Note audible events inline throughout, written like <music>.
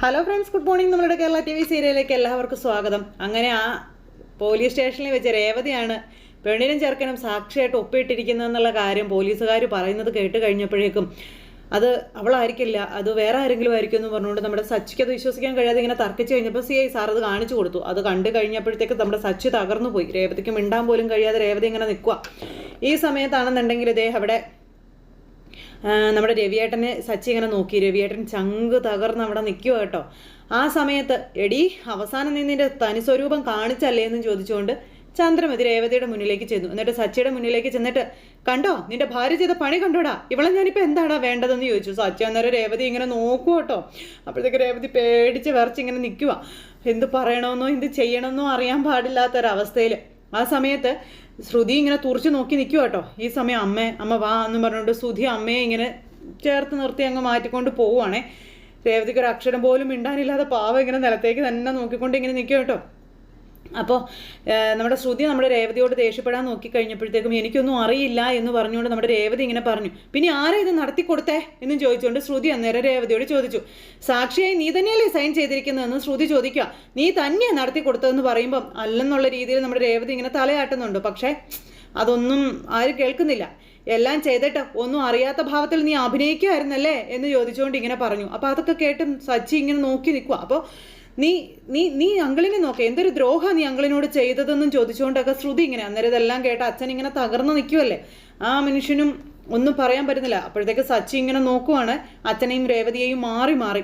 Hello friends good morning നമ്മുടെ Kerala T V സീരിയലിലേക്ക് എല്ലാവർക്കും സ്വാഗതം. അങ്ങനെ ആ പോലീസ് സ്റ്റേഷനിൽ വെച്ച് രേവതിയാണ് പെണ്ണിനും ചെറുക്കനും സാക്ഷിയായിട്ട് ഒപ്പിട്ടിരിക്കുന്നതെന്നുള്ള കാര്യം പോലീസുകാർ പറയുന്നത് കേട്ട് കഴിഞ്ഞപ്പോഴേക്കും അത് അവളായിരിക്കില്ല അത് വേറെ ആരെങ്കിലും ആയിരിക്കും എന്ന് പറഞ്ഞുകൊണ്ട് നമ്മുടെ സച്ചിക്ക് അത് വിശ്വസിക്കാൻ കഴിയാതെ ഇങ്ങനെ തർക്കിച്ച് കഴിഞ്ഞപ്പോൾ സി ഐ സാർ അത് കാണിച്ചു കൊടുത്തു. അത് കണ്ടു കഴിഞ്ഞപ്പോഴത്തേക്ക് നമ്മുടെ സച്ചി തകർന്നു പോയി രേവതിക്ക് മിണ്ടാൻ പോലും കഴിയാതെ രേവതി ഇങ്ങനെ നിൽക്കുക ഈ സമയത്താണെന്നുണ്ടെങ്കിൽ ഇദ്ദേഹം അവിടെ നമ്മുടെ രവിയേട്ടനെ സച്ചി ഇങ്ങനെ നോക്കി. രവിയേട്ടൻ ചങ്ക് തകർന്ന് അവിടെ നിൽക്കുക കേട്ടോ. ആ സമയത്ത് എടി അവസാനം നീ നിന്റെ തനി സ്വരൂപം കാണിച്ചല്ലേ എന്ന് ചോദിച്ചുകൊണ്ട് ചന്ദ്രമതി രേവതിയുടെ മുന്നിലേക്ക് ചെന്നു. എന്നിട്ട് സച്ചിയുടെ മുന്നിലേക്ക് ചെന്നിട്ട് കണ്ടോ നിന്റെ ഭാര്യ ചെയ്ത പണി കണ്ടോടാ. ഇവളെ ഞാനിപ്പോൾ എന്താടാ വേണ്ടതെന്ന് ചോദിച്ചു. സച്ചി അന്നേരം രേവതി ഇങ്ങനെ നോക്കൂ കേട്ടോ. അപ്പോഴത്തേക്ക് രേവതി പേടിച്ച് വിറച്ച് ഇങ്ങനെ നിൽക്കുക എന്ത് പറയണമെന്നോ എന്ത് ചെയ്യണമെന്നോ അറിയാൻ പാടില്ലാത്തൊരവസ്ഥയിൽ ആ സമയത്ത് ശ്രുതി ഇങ്ങനെ തുറച്ചു നോക്കി നിൽക്കുക കേട്ടോ ഈ സമയം അമ്മ അമ്മ വാ എന്ന് പറഞ്ഞുകൊണ്ട് ശ്രുതി അമ്മയെ ഇങ്ങനെ ചേർത്ത് നിർത്തി അങ്ങ് മാറ്റിക്കൊണ്ട് പോവുകയാണേ രേവതിക്ക് ഒരു അക്ഷരം പോലും മിണ്ടാനില്ലാതെ പാവം ഇങ്ങനെ നിലത്തേക്ക് തന്നെ നോക്കിക്കൊണ്ട് ഇങ്ങനെ നിൽക്കുക കേട്ടോ അപ്പോൾ നമ്മുടെ ശ്രുതി നമ്മുടെ രേവതിയോട് ദേഷ്യപ്പെടാൻ നോക്കിക്കഴിഞ്ഞപ്പോഴത്തേക്കും എനിക്കൊന്നും അറിയില്ല എന്ന് പറഞ്ഞുകൊണ്ട് നമ്മുടെ രേവതി ഇങ്ങനെ പറഞ്ഞു പിന്നെ ആരാ ഇത് നടത്തി കൊടുത്തേ? എന്നും ചോദിച്ചുകൊണ്ട് ശ്രുതി അന്നേരം രേവതിയോട് ചോദിച്ചു സാക്ഷിയായി നീ തന്നെയല്ലേ സൈൻ ചെയ്തിരിക്കുന്നതെന്ന്? ശ്രുതി ചോദിക്കുക നീ തന്നെയാണ് നടത്തി കൊടുത്തതെന്ന് പറയുമ്പം അല്ലെന്നുള്ള രീതിയിൽ നമ്മുടെ രേവതി ഇങ്ങനെ തലയാട്ടുന്നുണ്ട് പക്ഷേ അതൊന്നും ആരും കേൾക്കുന്നില്ല. എല്ലാം ചെയ്തിട്ട് ഒന്നും അറിയാത്ത ഭാവത്തിൽ നീ അഭിനയിക്കുമായിരുന്നല്ലേ എന്ന് ചോദിച്ചുകൊണ്ട് ഇങ്ങനെ പറഞ്ഞു. അപ്പോൾ അതൊക്കെ കേട്ടും സച്ചി ഇങ്ങനെ നോക്കി നിൽക്കുക അപ്പോൾ നീ നീ നീ അങ്കിളിനെ നോക്ക. എന്തൊരു ദ്രോഹ നീ അങ്കിളിനോട് ചെയ്തതെന്നും ചോദിച്ചുകൊണ്ടൊക്കെ ശ്രുതി ഇങ്ങനെ അന്നേരം ഇതെല്ലാം കേട്ട അച്ഛൻ ഇങ്ങനെ തകർന്നു നിൽക്കുമല്ലേ ആ മനുഷ്യനും ഒന്നും പറയാൻ പറ്റുന്നില്ല. അപ്പോഴത്തേക്ക് സച്ചി ഇങ്ങനെ നോക്കുവാണ്. അച്ഛനെയും രേവതിയെയും മാറി മാറി.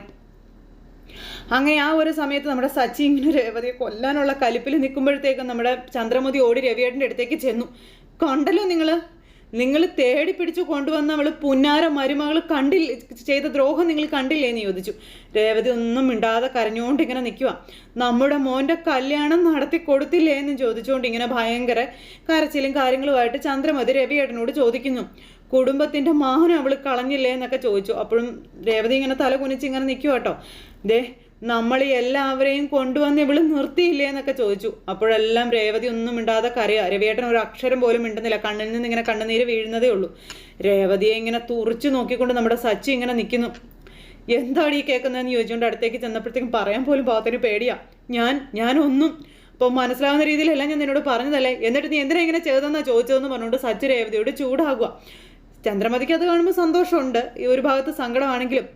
അങ്ങനെ ആ ഒരു സമയത്ത് നമ്മുടെ സച്ചി ഇങ്ങനെ രേവതിയെ കൊല്ലാനുള്ള കലിപ്പിൽ നിൽക്കുമ്പോഴത്തേക്കും നമ്മുടെ ചന്ദ്രമതി ഓടി രവിയേട്ടന്റെ അടുത്തേക്ക് ചെന്നു. കണ്ടല്ലോ നിങ്ങൾ നിങ്ങൾ തേടി പിടിച്ചു കൊണ്ടുവന്ന അവൾ പുന്നാര മരുമകൾ കണ്ടില്ല ചെയ്ത ദ്രോഹം നിങ്ങൾ കണ്ടില്ലേ എന്ന് ചോദിച്ചു. രേവതി ഒന്നും മിണ്ടാതെ കരഞ്ഞുകൊണ്ട് ഇങ്ങനെ നിൽക്കുക നമ്മുടെ മോന്റെ കല്യാണം നടത്തി കൊടുത്തില്ലേ എന്ന് ചോദിച്ചുകൊണ്ട് ഇങ്ങനെ ഭയങ്കര കരച്ചിലും കാര്യങ്ങളുമായിട്ട് ചന്ദ്രമതി രവിയേട്ടനോട് ചോദിക്കുന്നു. കുടുംബത്തിന്റെ മാനം അവൾ കളഞ്ഞില്ലേ എന്നൊക്കെ ചോദിച്ചു. അപ്പോഴും രേവതി ഇങ്ങനെ തല കുനിച്ച് ഇങ്ങനെ നിൽക്കുക കേട്ടോ ദേ നമ്മൾ എല്ലാവരെയും കൊണ്ടുവന്ന് ഇവൾ നിർത്തിയില്ലേ എന്നൊക്കെ ചോദിച്ചു. അപ്പോഴെല്ലാം രേവതി ഒന്നും ഇണ്ടാതെ കരയാ. രവിയേട്ടൻ ഒരു അക്ഷരം പോലും മിണ്ടുന്നില്ല. കണ്ണിൽ നിന്ന് ഇങ്ങനെ കണ്ണുനീര് വീഴുന്നതേ ഉള്ളൂ. രേവതിയെ ഇങ്ങനെ തുറച്ചു നോക്കിക്കൊണ്ട് നമ്മുടെ സച്ചി ഇങ്ങനെ നിൽക്കുന്നു എന്താണ് ഈ കേൾക്കുന്നതെന്ന് ചോദിച്ചുകൊണ്ട് അടുത്തേക്ക് ചെന്നപ്പോഴത്തേക്കും പറയാൻ പോലും പാകത്തിന് പേടിയാ. ഞാൻ ഞാനൊന്നും അപ്പോൾ മനസ്സിലാവുന്ന രീതിയിലല്ല ഞാൻ നിന്നോട് പറഞ്ഞതല്ലേ? എന്നിട്ട് നീ എന്തിനാ ഇങ്ങനെ ചെയ്തതെന്നാ ചോദിച്ചതെന്ന് പറഞ്ഞുകൊണ്ട് സച്ചി രേവതിയോട് ചൂടാകുക ചന്ദ്രമതിക്ക് അത് കാണുമ്പോൾ സന്തോഷമുണ്ട്. ഈ ഒരു ഭാഗത്ത് സങ്കടമാണെങ്കിലും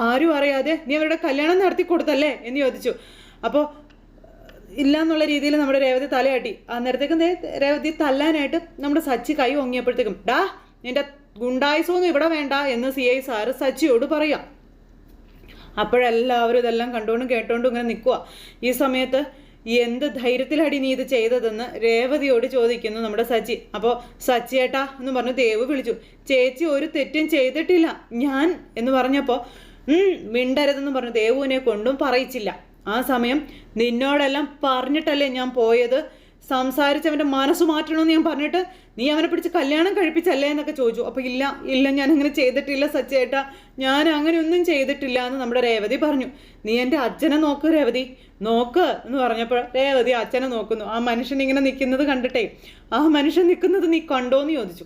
ആരും അറിയാതെ നീ അവരുടെ കല്യാണം നടത്തി കൊടുത്തല്ലേ എന്ന് ചോദിച്ചു. അപ്പോൾ ഇല്ല എന്നുള്ള രീതിയിൽ നമ്മുടെ രേവതി തലയാട്ടി. അന്നേരത്തേക്കും രേവതി തല്ലാനായിട്ട് നമ്മുടെ സച്ചി കൈ ഓങ്ങിയപ്പോഴത്തേക്കും ഡാ നിന്റെ ഗുണ്ടായുസൊന്നും ഇവിടെ വേണ്ട എന്ന് സി ഐ സാറ് സച്ചിയോട് പറയാം. അപ്പോഴെല്ലാവരും ഇതെല്ലാം കണ്ടുകൊണ്ടും കേട്ടോണ്ടും ഇങ്ങനെ നിൽക്കുക ഈ സമയത്ത് എന്ത് ധൈര്യത്തിലടി നീ ഇത് ചെയ്തതെന്ന് രേവതിയോട് ചോദിക്കുന്നു നമ്മുടെ സച്ചി. അപ്പോൾ സച്ചിയേട്ടാ എന്ന് പറഞ്ഞു ദേവ് വിളിച്ചു. ചേച്ചി ഒരു തെറ്റും ചെയ്തിട്ടില്ല ഞാൻ എന്ന് പറഞ്ഞപ്പോൾ മിണ്ടരുതെന്ന് പറഞ്ഞു ദേവുവിനെ കൊണ്ടും പറയിച്ചില്ല. ആ സമയം നിന്നോടെല്ലാം പറഞ്ഞിട്ടല്ലേ ഞാൻ പോയത്? സംസാരിച്ചവന്റെ മനസ്സ് മാറ്റണമെന്ന് ഞാൻ പറഞ്ഞിട്ട് നീ അവനെ പിടിച്ച് കല്യാണം കഴിപ്പിച്ചല്ലേ എന്നൊക്കെ ചോദിച്ചു. അപ്പോൾ ഇല്ല ഇല്ല ഞാൻ അങ്ങനെ ചെയ്തിട്ടില്ല സച്ചേട്ടാ. ഞാൻ അങ്ങനെ ഒന്നും ചെയ്തിട്ടില്ല എന്ന് നമ്മുടെ രേവതി പറഞ്ഞു. നീ എന്റെ അച്ഛനെ നോക്ക് രേവതി. നോക്ക് എന്ന് പറഞ്ഞപ്പോൾ രേവതി അച്ഛനെ നോക്കുന്നു. ആ മനുഷ്യൻ ഇങ്ങനെ നിൽക്കുന്നത് കണ്ടിട്ടേ. ആ മനുഷ്യൻ നിൽക്കുന്നത് നീ കണ്ടോന്ന് ചോദിച്ചു.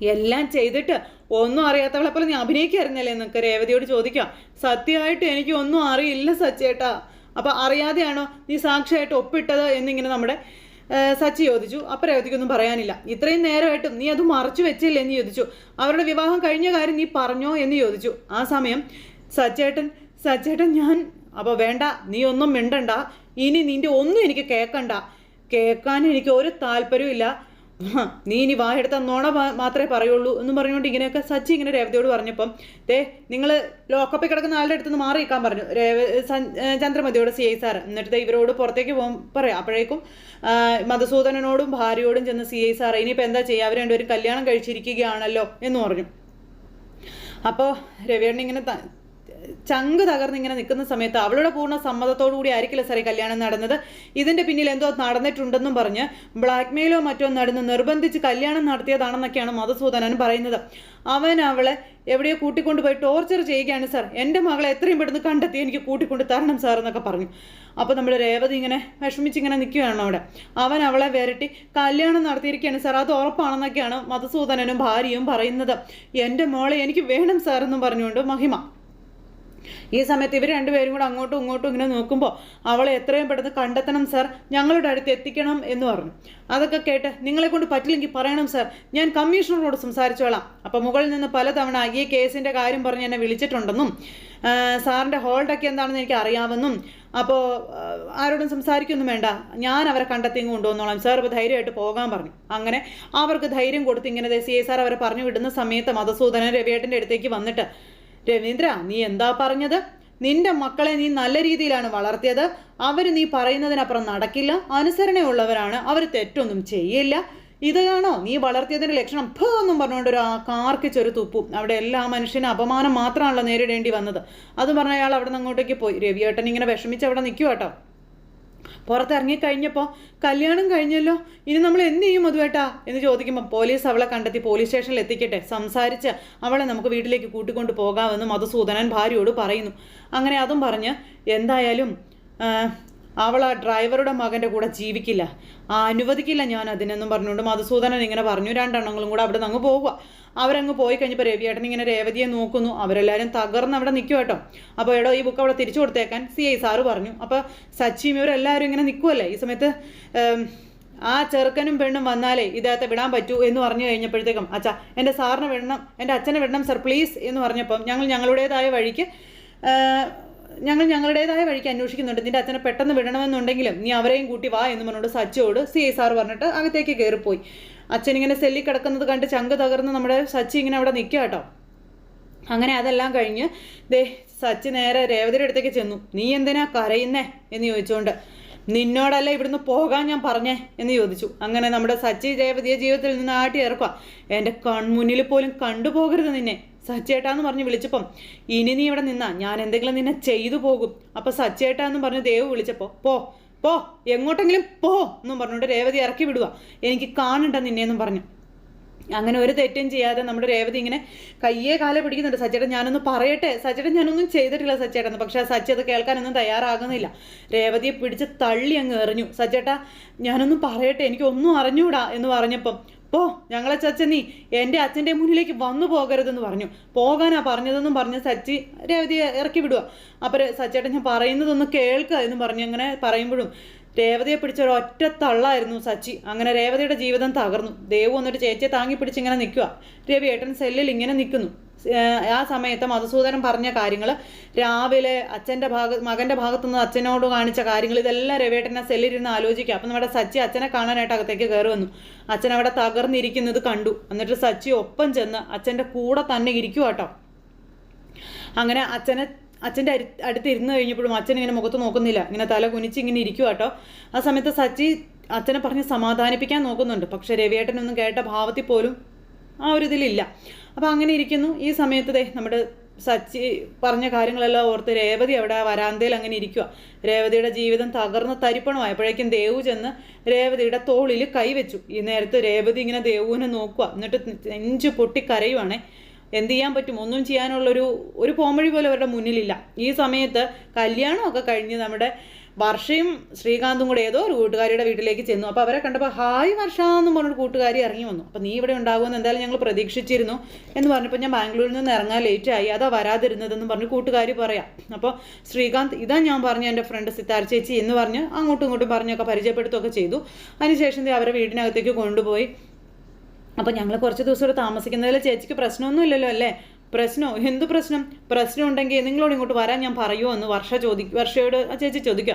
എല്ലാം ചെയ്തിട്ട് ഒന്നും അറിയാത്തവളെ പോലെ നീ അഭിനയിക്കായിരുന്നല്ലേ എന്നൊക്കെ രേവതിയോട് ചോദിക്കാം. സത്യമായിട്ട് എനിക്ക് ഒന്നും അറിയില്ല സച്ചേട്ടാ. അപ്പം അറിയാതെയാണോ നീ സാക്ഷിയായിട്ട് ഒപ്പിട്ടത് എന്നിങ്ങനെ നമ്മുടെ സച്ചി ചോദിച്ചു അപ്പം രേവതിക്കൊന്നും പറയാനില്ല. ഇത്രയും നേരമായിട്ടും നീ അത് മറച്ചു വെച്ചില്ലേ? എന്ന് ചോദിച്ചു. അവരുടെ വിവാഹം കഴിഞ്ഞ കാര്യം നീ പറഞ്ഞോ? എന്ന് ചോദിച്ചു. ആ സമയം സച്ചേട്ടൻ സച്ചേട്ടൻ ഞാൻ അപ്പോൾ വേണ്ട നീ ഒന്നും മിണ്ടണ്ട. ഇനി നിന്റെ ഒന്നും എനിക്ക് കേൾക്കണ്ട കേൾക്കാൻ എനിക്ക് ഒരു താല്പര്യവും നീ ഇനി വായെടുത്ത നോണ മാത്രമേ പറയുള്ളൂ എന്ന് പറഞ്ഞുകൊണ്ട് ഇങ്ങനെയൊക്കെ സച്ചി ഇങ്ങനെ രേവതിയോട് പറഞ്ഞപ്പം ദേ നിങ്ങൾ ലോക്കപ്പിൽ കിടക്കുന്ന ആളുടെ അടുത്ത് നിന്ന് മാറി പറഞ്ഞു. രേവ ചന്ദ്രമതിയോട് സി ഐ സാർ എന്നിട്ട് ഇവരോട് പുറത്തേക്ക് പോകാൻ പറയാം. അപ്പോഴേക്കും മധുസൂദനോടും ഭാര്യയോടും ചെന്ന് സി ഐ സാർ ഇനിയിപ്പോൾ എന്താ ചെയ്യുക അവർ രണ്ടുപേരും കല്യാണം കഴിച്ചിരിക്കുകയാണല്ലോ എന്ന് പറഞ്ഞു. അപ്പോൾ രവിയേട്ടൻ ഇങ്ങനെ ചങ്ക് തകർന്ന് ഇങ്ങനെ നിൽക്കുന്ന സമയത്ത് അവളുടെ പൂർണ സമ്മതത്തോടു കൂടി ആയിരിക്കില്ല സാറേ കല്യാണം നടന്നത്. ഇതിന്റെ പിന്നിൽ എന്തോ നടന്നിട്ടുണ്ടെന്നും പറഞ്ഞ് ബ്ലാക്ക് മെയിലോ മറ്റോ നടന്ന് നിർബന്ധിച്ച് കല്യാണം നടത്തിയതാണെന്നൊക്കെയാണ് മധുസൂദനൻ പറയുന്നത്. അവൻ അവളെ എവിടെയോ കൂട്ടിക്കൊണ്ട് പോയി ടോർച്ചർ ചെയ്യുകയാണ് സാർ. എന്റെ മകളെ എത്രയും പെട്ടെന്ന് കണ്ടെത്തി എനിക്ക് കൂട്ടിക്കൊണ്ട് തരണം സാർ എന്നൊക്കെ പറഞ്ഞു. അപ്പോൾ നമ്മൾ രേവതി ഇങ്ങനെ വിഷമിച്ച് ഇങ്ങനെ നിൽക്കുകയാണ് അവിടെ. അവൻ അവളെ വരട്ടി കല്യാണം നടത്തിയിരിക്കുകയാണ് സാർ അത് ഉറപ്പാണെന്നൊക്കെയാണ് മധുസൂദനനും ഭാര്യയും പറയുന്നത്. എന്റെ മോളെ എനിക്ക് വേണം സാർ എന്നും പറഞ്ഞുകൊണ്ട് മഹിമ ഈ സമയത്ത് ഇവർ രണ്ടുപേരും കൂടെ അങ്ങോട്ടും ഇങ്ങോട്ടും ഇങ്ങനെ നോക്കുമ്പോൾ അവളെ എത്രയും പെട്ടെന്ന് കണ്ടെത്തണം സാർ ഞങ്ങളുടെ അടുത്ത് എത്തിക്കണം എന്ന് പറഞ്ഞു. അതൊക്കെ കേട്ട് നിങ്ങളെ കൊണ്ട് പറ്റില്ലെങ്കിൽ പറയണം സാർ. ഞാൻ കമ്മീഷണറോട് സംസാരിച്ചോളാം. അപ്പോൾ മുകളിൽ നിന്ന് പലതവണ ഈ കേസിന്റെ കാര്യം പറഞ്ഞ് എന്നെ വിളിച്ചിട്ടുണ്ടെന്നും സാറിന്റെ ഹോൾഡൊക്കെ എന്താണെന്ന് എനിക്ക് അറിയാമെന്നും അപ്പോൾ ആരോടും സംസാരിക്കൊന്നും വേണ്ട. ഞാൻ അവരെ കണ്ടെത്തി കൊണ്ടുവന്നോളാം. സാർ ഇപ്പോൾ ധൈര്യമായിട്ട് പോകാൻ പറഞ്ഞു. അങ്ങനെ അവർക്ക് ധൈര്യം കൊടുത്ത് ഇങ്ങനെ സി എ സാർ അവരെ പറഞ്ഞു വിടുന്ന സമയത്ത് മധുസൂദനൻ രവിയേട്ടന്റെ അടുത്തേക്ക് വന്നിട്ട് രവീന്ദ്ര നീ എന്താ പറഞ്ഞത്? നിന്റെ മക്കളെ നീ നല്ല രീതിയിലാണ് വളർത്തിയത്. അവർ നീ പറയുന്നതിനപ്പുറം നടക്കില്ല. അനുസരണയുള്ളവരാണ്. അവർ തെറ്റൊന്നും ചെയ്യില്ല. ഇതാണോ നീ വളർത്തിയതിന്റെ ലക്ഷണം? ഫോ എന്നും പറഞ്ഞുകൊണ്ട് ഒരു കാർക്കിച്ചൊരു തുപ്പും. അവിടെ എല്ലാ മനുഷ്യനും അപമാനം മാത്രമാണല്ലോ നേരിടേണ്ടി വന്നത്. അതും പറഞ്ഞ അയാൾ അവിടെ നിന്ന് അങ്ങോട്ടേക്ക് പോയി. രവിയേട്ടൻ ഇങ്ങനെ വിഷമിച്ച് അവിടെ നിൽക്കുക കേട്ടോ പുറത്തിറങ്ങി കഴിഞ്ഞപ്പോൾ കല്യാണം കഴിഞ്ഞല്ലോ ഇനി നമ്മൾ എന്ത് ചെയ്യും മധുവേട്ടാ? എന്ന് ചോദിക്കുമ്പോൾ പോലീസ് അവളെ കണ്ടെത്തി പോലീസ് സ്റ്റേഷനിൽ എത്തിക്കട്ടെ സംസാരിച്ച് അവളെ നമുക്ക് വീട്ടിലേക്ക് കൂട്ടിക്കൊണ്ട് പോകാമെന്ന് മധുസൂദനൻ ഭാര്യയോട് പറയുന്നു. അങ്ങനെ അതും പറഞ്ഞ് എന്തായാലും അവൾ ആ ഡ്രൈവറുടെ മകന്റെ കൂടെ ജീവിക്കില്ല. ആ അനുവദിക്കില്ല ഞാൻ അതിനെന്നും പറഞ്ഞുകൊണ്ട് മധുസൂദനൻ ഇങ്ങനെ പറഞ്ഞു. രണ്ടെണ്ണങ്ങളും കൂടെ അവിടെ അങ്ങ് പോവുക. അവരങ്ങ് പോയി കഴിഞ്ഞപ്പോൾ രവിയേട്ടൻ ഇങ്ങനെ രേവതിയെ നോക്കുന്നു. അവരെല്ലാവരും തകർന്ന് അവിടെ നിൽക്കും കേട്ടോ. അപ്പോൾ എടോ ഈ ബുക്ക് അവിടെ തിരിച്ചു കൊടുത്തേക്കാൻ സി ഐ സാറ് പറഞ്ഞു. അപ്പോൾ സച്ചിയും ഇവരെല്ലാവരും ഇങ്ങനെ നിൽക്കുമല്ലേ ഈ സമയത്ത് ആ ചെറുക്കനും പെണ്ണും വന്നാലേ ഇദ്ദേഹത്തെ വിടാൻ പറ്റൂ എന്ന് പറഞ്ഞു കഴിഞ്ഞപ്പോഴത്തേക്കും അച്ഛാ എന്റെ സാറിനെ വിടണം എന്റെ അച്ഛനെ വിടണം സർ പ്ലീസ് എന്ന് പറഞ്ഞപ്പം ഞങ്ങൾ ഞങ്ങളുടേതായ വഴിക്ക് ഞങ്ങൾ ഞങ്ങളുടേതായ വഴിക്ക് അന്വേഷിക്കുന്നുണ്ട്. നിന്റെ അച്ഛനെ പെട്ടെന്ന് വിടണമെന്നുണ്ടെങ്കിലും നീ അവരെയും കൂട്ടി വാ എന്ന് പറഞ്ഞുകൊണ്ട് സച്ചിയോട് സി ഐ സാർ പറഞ്ഞിട്ട് അകത്തേക്ക് കയറിപ്പോയി. അച്ഛൻ ഇങ്ങനെ സെല്ലി കിടക്കുന്നത് കണ്ട് ചങ്ക് തകർന്ന് നമ്മുടെ സച്ചി ഇങ്ങനെ അവിടെ നിൽക്കുക കേട്ടോ. അങ്ങനെ അതെല്ലാം കഴിഞ്ഞ് ദേ സച്ചി നേരെ രേവതിയുടെ അടുത്തേക്ക് ചെന്നു. നീ എന്തിനാ കരയുന്നേ? എന്ന് ചോദിച്ചുകൊണ്ട് നിന്നോടല്ല ഇവിടുന്ന് പോകാൻ ഞാൻ പറഞ്ഞേ എന്ന് ചോദിച്ചു. അങ്ങനെ നമ്മുടെ സച്ചി ജയപതിയെ ജീവിതത്തിൽ നിന്ന് ആട്ടി ഇറക്കുക. എന്റെ കൺമുന്നിൽ പോലും കണ്ടുപോകരുത് നിന്നെ. സച്ചേട്ടാന്ന് പറഞ്ഞ് വിളിച്ചപ്പം ഇനി നീ ഇവിടെ നിന്നാ. ഞാൻ എന്തെങ്കിലും നിന്നെ ചെയ്തു പോകും. അപ്പൊ സച്ചേട്ടാന്ന് പറഞ്ഞ് ദേവ് വിളിച്ചപ്പോൾ പോ പോ എങ്ങോട്ടെങ്കിലും പോ എന്നും പറഞ്ഞുകൊണ്ട് രേവതി ഇറക്കി വിടുക എനിക്ക് കാണണ്ട നിന്നെന്നും പറഞ്ഞു. അങ്ങനെ ഒരു തെറ്റും ചെയ്യാതെ നമ്മുടെ രേവതി ഇങ്ങനെ കയ്യേ കാലെ പിടിക്കുന്നുണ്ട്. സച്ചേട്ടൻ ഞാനൊന്ന് പറയട്ടെ? സച്ചേട്ടൻ ഞാനൊന്നും ചെയ്തിട്ടില്ല സച്ചേട്ടൻ പക്ഷെ ആ സച്ചി അത് കേൾക്കാനൊന്നും തയ്യാറാകുന്നില്ല. രേവതിയെ പിടിച്ച് തള്ളി അങ്ങ് എറിഞ്ഞു. സച്ചേട്ടാ ഞാനൊന്നും പറയട്ടെ? എനിക്കൊന്നും അറിഞ്ഞൂടാ എന്ന് പറഞ്ഞപ്പം പോ ഞങ്ങളെ ചച്ച നീ എന്റെ അച്ഛന്റെ മുന്നിലേക്ക് വന്നു പോകരുതെന്ന് പറഞ്ഞു. പോകാനാ പറഞ്ഞതെന്നും പറഞ്ഞ് സച്ചി രേവതിയെ ഇറക്കി വിടുക അപ്പോൾ സച്ചേട്ടൻ ഞാൻ പറയുന്നതൊന്ന് കേൾക്കുക എന്ന് പറഞ്ഞ് അങ്ങനെ പറയുമ്പോഴും രേവതിയെ പിടിച്ച ഒരു ഒറ്റ തള്ളായിരുന്നു സച്ചി. അങ്ങനെ രേവതിയുടെ ജീവിതം തകർന്നു. ദേവു എന്നിട്ട് ചേച്ചിയെ താങ്ങി പിടിച്ചിങ്ങനെ നിൽക്കുക രവി ഏട്ടൻ സെല്ലിൽ ഇങ്ങനെ നിൽക്കുന്നു ആ സമയത്ത് മധുസൂദനൻ പറഞ്ഞ കാര്യങ്ങൾ രാവിലെ അച്ഛന്റെ ഭാഗ മകന്റെ ഭാഗത്തുനിന്ന് അച്ഛനോട് കാണിച്ച കാര്യങ്ങൾ ഇതെല്ലാം രവേട്ടനെ സെല്ലിരുന്ന് ആലോചിക്കുക അപ്പം നമ്മുടെ സച്ചി അച്ഛനെ കാണാനായിട്ട് അകത്തേക്ക് കയറി വന്നു. അച്ഛൻ അവിടെ തകർന്നിരിക്കുന്നത് കണ്ടു. എന്നിട്ട് സച്ചി ഒപ്പം ചെന്ന് അച്ഛന്റെ കൂടെ തന്നെ ഇരിക്കുക കേട്ടോ അങ്ങനെ അച്ഛനെ അച്ഛന്റെ അരി അടുത്ത് ഇരുന്ന് കഴിഞ്ഞപ്പോഴും അച്ഛൻ ഇങ്ങനെ മുഖത്ത് നോക്കുന്നില്ല. ഇങ്ങനെ തല കുനിച്ച് ഇങ്ങനെ ഇരിക്കുക കേട്ടോ ആ സമയത്ത് സച്ചി അച്ഛനെ പറഞ്ഞ് സമാധാനിപ്പിക്കാൻ നോക്കുന്നുണ്ട്. പക്ഷേ രവിയേട്ടനൊന്നും കേട്ട ഭാവത്തിൽ പോലും ആ ഒരു ഇതിലില്ല. അപ്പോൾ അങ്ങനെ ഇരിക്കുന്നു. ഈ സമയത്ത് ദേ നമ്മുടെ സച്ചി പറഞ്ഞ കാര്യങ്ങളെല്ലാം ഓർത്ത് രേവതി അവിടെ വരാന്തയിൽ അങ്ങനെ ഇരിക്കുക രേവതിയുടെ ജീവിതം തകർന്ന് തരിപ്പണമായപ്പോഴേക്കും ദേവു ചെന്ന് രേവതിയുടെ തോളിൽ കൈവച്ചു. ഈ നേരത്ത് രേവതി ഇങ്ങനെ ദേവുവിനെ നോക്കുക എന്നിട്ട് നെഞ്ചു പൊട്ടി കരയുവാണേ. എന്ത് ചെയ്യാൻ പറ്റും? ഒന്നും ചെയ്യാനുള്ളൊരു ഒരു പോംവഴി പോലും അവരുടെ മുന്നിലില്ല. ഈ സമയത്ത് കല്യാണമൊക്കെ കഴിഞ്ഞ് നമ്മുടെ വർഷയും ശ്രീകാന്തും കൂടെ ഏതോ ഒരു കൂട്ടുകാരിയുടെ വീട്ടിലേക്ക് ചെന്നു. അപ്പോൾ അവരെ കണ്ടപ്പോൾ ഹായ് വർഷ എന്ന് പറഞ്ഞൊരു കൂട്ടുകാരി ഇറങ്ങി വന്നു. അപ്പോൾ നീ ഇവിടെ ഉണ്ടാകുമെന്ന് എന്തായാലും ഞങ്ങൾ പ്രതീക്ഷിച്ചിരുന്നു എന്ന് പറഞ്ഞപ്പോൾ ഞാൻ ബാംഗ്ലൂരിൽ നിന്ന് ഇറങ്ങാൻ ലേറ്റായി അതാ വരാതിരുന്നതെന്ന് പറഞ്ഞ് കൂട്ടുകാരി പറയാം. അപ്പോൾ ശ്രീകാന്ത് ഇതാ ഞാൻ പറഞ്ഞു എന്റെ ഫ്രണ്ട് സിത്താർ ചേച്ചി എന്ന് പറഞ്ഞ് അങ്ങോട്ടും ഇങ്ങോട്ടും പറഞ്ഞൊക്കെ പരിചയപ്പെടുത്തുകയൊക്കെ ചെയ്തു. അതിനുശേഷം അവരെ വീടിനകത്തേക്ക് കൊണ്ടുപോയി. അപ്പോൾ ഞങ്ങൾ കുറച്ച് ദിവസം ഇവിടെ താമസിക്കുന്നതിൽ ചേച്ചിക്ക് പ്രശ്നമൊന്നും ഇല്ലല്ലോ അല്ലേ? പ്രശ്നമോ എന്ത് പ്രശ്നം? പ്രശ്നം ഉണ്ടെങ്കിൽ നിങ്ങളോട് ഇങ്ങോട്ട് വരാൻ ഞാൻ പറയുമോ എന്ന് വർഷ ചോദി വർഷയോട് ചേച്ചി ചോദിക്കുക.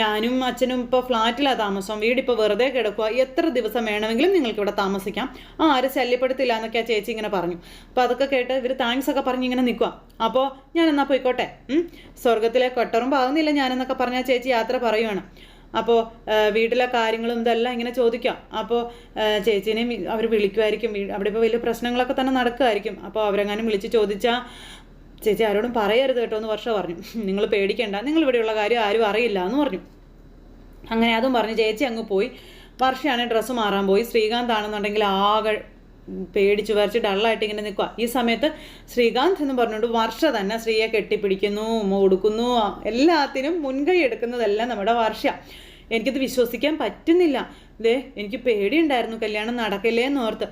ഞാനും അച്ഛനും ഇപ്പോൾ ഫ്ലാറ്റിലാണ് താമസം. വീടിപ്പോൾ വെറുതെ കിടക്കുക എത്ര ദിവസം വേണമെങ്കിലും നിങ്ങൾക്ക് ഇവിടെ താമസിക്കാം. ആ ആരും ശല്യപ്പെടുത്തില്ല എന്നൊക്കെ ആ ചേച്ചി ഇങ്ങനെ പറഞ്ഞു. അപ്പോൾ അതൊക്കെ കേട്ട് ഇവർ താങ്ക്സ് ഒക്കെ പറഞ്ഞ് ഇങ്ങനെ നിൽക്കുക അപ്പോൾ ഞാൻ എന്നാൽ പോയിക്കോട്ടെ സ്വർഗത്തിലെ കൊട്ടറും പാകുന്നില്ല ഞാനെന്നൊക്കെ പറഞ്ഞാൽ ചേച്ചി യാത്ര പറയുവാണ്. അപ്പോൾ വീട്ടിലെ കാര്യങ്ങളും ഇതെല്ലാം ഇങ്ങനെ ചോദിക്കാം. അപ്പോൾ ചേച്ചീനെയും അവർ വിളിക്കുമായിരിക്കും. അവിടെ ഇപ്പോൾ വലിയ പ്രശ്നങ്ങളൊക്കെ തന്നെ നടക്കുമായിരിക്കും. അപ്പോൾ അവരെങ്ങാനും വിളിച്ച് ചോദിച്ചാൽ ചേച്ചി ആരോടും പറയരുത് കേട്ടോ എന്ന് വർഷം പറഞ്ഞു. നിങ്ങൾ പേടിക്കേണ്ട. നിങ്ങൾ ഇവിടെയുള്ള കാര്യം ആരും അറിയില്ല എന്ന് പറഞ്ഞു. അങ്ങനെ അതും പറഞ്ഞു ചേച്ചി അങ്ങ് പോയി. വർഷയാണ് ഡ്രസ്സ് മാറാൻ പോയി. ശ്രീകാന്ത് ആണെന്നുണ്ടെങ്കിൽ ആകെ പേടിച്ചു വരച്ച് ഡള്ളായിട്ട് ഇങ്ങനെ നിൽക്കുക ഈ സമയത്ത് ശ്രീകാന്ത് എന്ന് പറഞ്ഞുകൊണ്ട് വർഷ തന്നെ ശ്രീയെ കെട്ടിപ്പിടിക്കുന്നു ഉമ്മ കൊടുക്കുന്നു എല്ലാത്തിനും മുൻകൈ എടുക്കുന്നതെല്ലാം നമ്മുടെ വർഷ. എനിക്കത് വിശ്വസിക്കാൻ പറ്റുന്നില്ല. ദേ എനിക്ക് പേടിയുണ്ടായിരുന്നു കല്യാണം നടക്കില്ലേ എന്ന് ഓർത്ത്.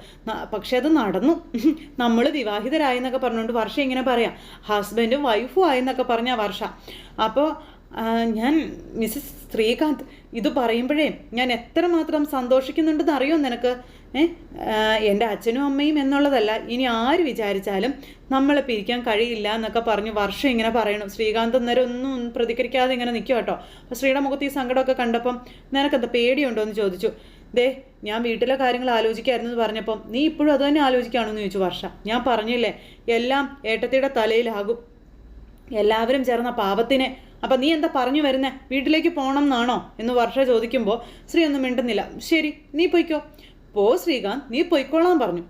പക്ഷെ അത് നടന്നു. <laughs> നമ്മൾ വിവാഹിതരായി എന്നൊക്കെ പറഞ്ഞുകൊണ്ട് വർഷം ഇങ്ങനെ പറയാം. ഹസ്ബൻഡും വൈഫും ആയി എന്നൊക്കെ പറഞ്ഞ വർഷ. അപ്പോൾ ഞാൻ മിസ്സസ് ശ്രീകാന്ത് ഇത് പറയുമ്പോഴേ ഞാൻ എത്രമാത്രം സന്തോഷിക്കുന്നുണ്ടെന്ന് അറിയോ നിനക്ക്? എന്റെ അച്ഛനും അമ്മയും എന്നുള്ളതല്ല. ഇനി ആര് വിചാരിച്ചാലും നമ്മളെ പിരിക്കാൻ കഴിയില്ല എന്നൊക്കെ പറഞ്ഞ് വർഷം ഇങ്ങനെ പറയണം. ശ്രീകാന്ത് അന്നേരം ഒന്നും പ്രതികരിക്കാതെ ഇങ്ങനെ നിൽക്കും കേട്ടോ. അപ്പോൾ ശ്രീയുടെ മുഖത്ത് ഈ സങ്കടമൊക്കെ കണ്ടപ്പം നിനക്കെന്താ പേടിയുണ്ടോ എന്ന് ചോദിച്ചു. ദേ ഞാൻ വീട്ടിലെ കാര്യങ്ങൾ ആലോചിക്കായിരുന്നു എന്ന് പറഞ്ഞപ്പം നീ ഇപ്പോഴും അത് തന്നെ ആലോചിക്കുകയാണെന്ന് ചോദിച്ചു വർഷ. ഞാൻ പറഞ്ഞില്ലേ എല്ലാം ഏട്ടത്തിയുടെ തലയിലാകും. എല്ലാവരും ചേർന്ന പാപത്തിനെ. അപ്പം നീ എന്താ പറഞ്ഞു വരുന്നേ? വീട്ടിലേക്ക് പോകണം എന്നാണോ? എന്ന് വർഷ ചോദിക്കുമ്പോൾ ശ്രീ ഒന്നും മിണ്ടുന്നില്ല. ശരി നീ പൊയ്ക്കോ. പോ ശ്രീകാന്ത് നീ പൊയ്ക്കോളാൻ പറഞ്ഞു.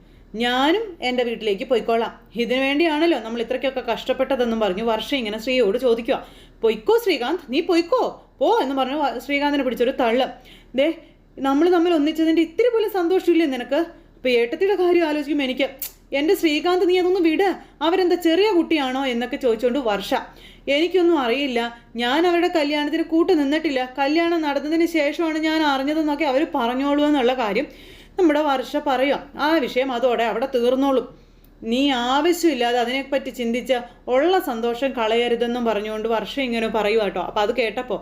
ഞാനും എന്റെ വീട്ടിലേക്ക് പൊയ്ക്കോളാം. ഇതിനു വേണ്ടിയാണല്ലോ നമ്മൾ ഇത്രയ്ക്കൊക്കെ കഷ്ടപ്പെട്ടതെന്നും പറഞ്ഞു വർഷ ഇങ്ങനെ ശ്രീയോട് ചോദിക്കുക. പൊയ്ക്കോ ശ്രീകാന്ത് നീ പൊയ്ക്കോ? പോ എന്ന് പറഞ്ഞു ശ്രീകാന്തിനെ പിടിച്ചൊരു തള്ള്. ദേ നമ്മൾ തമ്മിൽ ഒന്നിച്ചതിന്റെ ഇത്തിരി പോലും സന്തോഷമില്ലേ നിനക്ക്? ഇപ്പം ഏട്ടത്തിയുടെ കാര്യം ആലോചിക്കും എനിക്ക് എന്റെ ശ്രീകാന്ത് നീ അതൊന്ന് വിട്. അവരെന്താ ചെറിയ കുട്ടിയാണോ എന്നൊക്കെ ചോദിച്ചുകൊണ്ട് വർഷ എനിക്കൊന്നും അറിയില്ല. ഞാൻ അവരുടെ കല്യാണത്തിന് കൂട്ട് നിന്നിട്ടില്ല. കല്യാണം നടന്നതിന് ശേഷമാണ് ഞാൻ അറിഞ്ഞതെന്നൊക്കെ അവർ പറഞ്ഞോളൂ എന്നുള്ള കാര്യം നമ്മുടെ വർഷ പറയാം. ആ വിഷയം അതോടെ അവിടെ തീർന്നോളും. നീ ആവശ്യമില്ലാതെ അതിനെപ്പറ്റി ചിന്തിച്ച ഉള്ള സന്തോഷം കളയരുതെന്നും പറഞ്ഞുകൊണ്ട് വർഷം ഇങ്ങനെ പറയുക കേട്ടോ. അപ്പോൾ അത് കേട്ടപ്പോൾ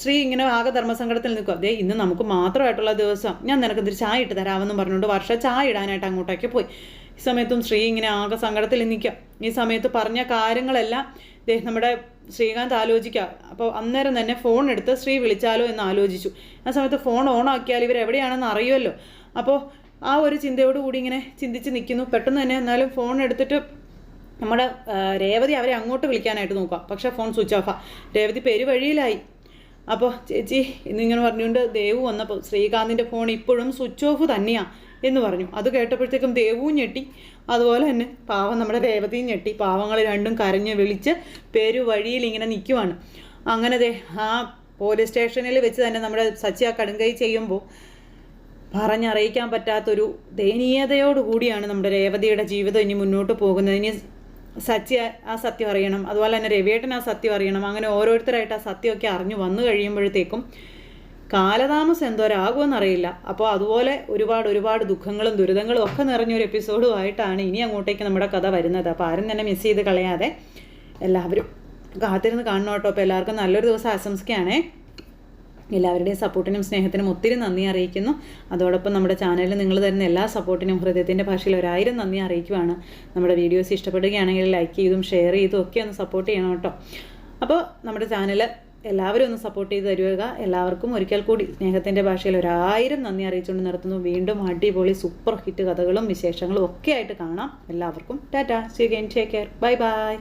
ശ്രീ ഇങ്ങനെ ആകെ ധർമ്മസങ്കടത്തിൽ നിൽക്കും അതേ ഇന്ന് നമുക്ക് മാത്രമായിട്ടുള്ള ദിവസം. ഞാൻ നിനക്ക് ചായ ഇട്ട് തരാമെന്നും പറഞ്ഞുകൊണ്ട് വർഷ ചായ ഇടാനായിട്ട് അങ്ങോട്ടേക്ക് പോയി. ഈ സമയത്തും ശ്രീ ഇങ്ങനെ ആകെ സങ്കടത്തിൽ നിൽക്കുക. ഈ സമയത്ത് പറഞ്ഞ കാര്യങ്ങളെല്ലാം നമ്മുടെ ശ്രീകാന്ത് ആലോചിക്കുക. അപ്പോൾ അന്നേരം തന്നെ ഫോൺ എടുത്ത് ശ്രീ വിളിച്ചാലോ എന്ന് ആലോചിച്ചു. ആ സമയത്ത് ഫോൺ ഓൺ ആക്കിയാൽ ഇവർ എവിടെയാണെന്ന് അറിയുമല്ലോ. അപ്പോൾ ആ ഒരു ചിന്തയോട് കൂടി ഇങ്ങനെ ചിന്തിച്ച് നിൽക്കുന്നു. പെട്ടെന്ന് തന്നെ എന്നാലും ഫോൺ എടുത്തിട്ട് നമ്മുടെ രേവതി അവരെ അങ്ങോട്ട് വിളിക്കാനായിട്ട് നോക്കുക. പക്ഷേ ഫോൺ സ്വിച്ച് ഓഫാണ് രേവതി പെരുവഴിയിലായി. അപ്പോൾ ചേച്ചി എന്നിങ്ങനെ പറഞ്ഞുകൊണ്ട് ദേവു വന്നപ്പോൾ ശ്രീകാന്തിന്റെ ഫോൺ ഇപ്പോഴും സ്വിച്ച് ഓഫ് തന്നെയാണ് എന്ന് പറഞ്ഞു. അത് കേട്ടപ്പോഴത്തേക്കും ദേവുവും ഞെട്ടി. അതുപോലെ തന്നെ പാവം നമ്മുടെ രേവതിയും ഞെട്ടി. പാവങ്ങൾ രണ്ടും കരഞ്ഞ് വിളിച്ച് പേരു വഴിയിൽ ഇങ്ങനെ നിൽക്കുവാണ് അങ്ങനെ ദേ ആ പോലീസ് സ്റ്റേഷനിൽ വെച്ച് തന്നെ നമ്മുടെ സച്ചി ആ കടുങ്കൈ ചെയ്യുമ്പോൾ പറഞ്ഞറിയിക്കാൻ പറ്റാത്തൊരു ദയനീയതയോടുകൂടിയാണ് നമ്മുടെ രേവതിയുടെ ജീവിതം ഇനി മുന്നോട്ട് പോകുന്നത്. ഇനി സത്യ ആ സത്യം അറിയണം. അതുപോലെ തന്നെ രവിയേട്ടൻ ആ സത്യം അറിയണം. അങ്ങനെ ഓരോരുത്തരായിട്ട് ആ സത്യമൊക്കെ അറിഞ്ഞു വന്നു കഴിയുമ്പോഴത്തേക്കും കാലതാമസം എന്തോരാകുമെന്നറിയില്ല. അപ്പോൾ അതുപോലെ ഒരുപാട് ഒരുപാട് ദുഃഖങ്ങളും ദുരിതങ്ങളും ഒക്കെ നിറഞ്ഞൊരു എപ്പിസോഡുമായിട്ടാണ് ഇനി അങ്ങോട്ടേക്ക് നമ്മുടെ കഥ വരുന്നത്. അപ്പോൾ ആരും തന്നെ മിസ് ചെയ്ത് കളയാതെ എല്ലാവരും കാത്തിരുന്ന് കാണണം കേട്ടോ. അപ്പോൾ എല്ലാവർക്കും നല്ലൊരു ദിവസം ആശംസിക്കുകയാണേ. എല്ലാവരുടെയും സപ്പോർട്ടിനും സ്നേഹത്തിനും ഒത്തിരി നന്ദി അറിയിക്കുന്നു. അതോടൊപ്പം നമ്മുടെ ചാനലിൽ നിങ്ങൾ തരുന്ന എല്ലാ സപ്പോർട്ടിനും ഹൃദയത്തിന്റെ ഭാഷയിൽ ഒരായിരം നന്ദി അറിയിക്കുവാണ്. നമ്മുടെ വീഡിയോസ് ഇഷ്ടപ്പെടുകയാണെങ്കിൽ ലൈക്ക് ചെയ്തും ഷെയർ ചെയ്തും ഒക്കെ ഒന്ന് സപ്പോർട്ട് ചെയ്യണം കേട്ടോ. അപ്പോൾ നമ്മുടെ ചാനൽ എല്ലാവരും ഒന്ന് സപ്പോർട്ട് ചെയ്ത് തരുക. എല്ലാവർക്കും ഒരിക്കൽ കൂടി സ്നേഹത്തിന്റെ ഭാഷയിൽ ഒരായിരം നന്ദി അറിയിച്ചുകൊണ്ട് നിർത്തുന്നു. വീണ്ടും അടിപൊളി സൂപ്പർ ഹിറ്റ് കഥകളും വിശേഷങ്ങളും ഒക്കെ ആയിട്ട് കാണാം. എല്ലാവർക്കും tata. See again take care bye bye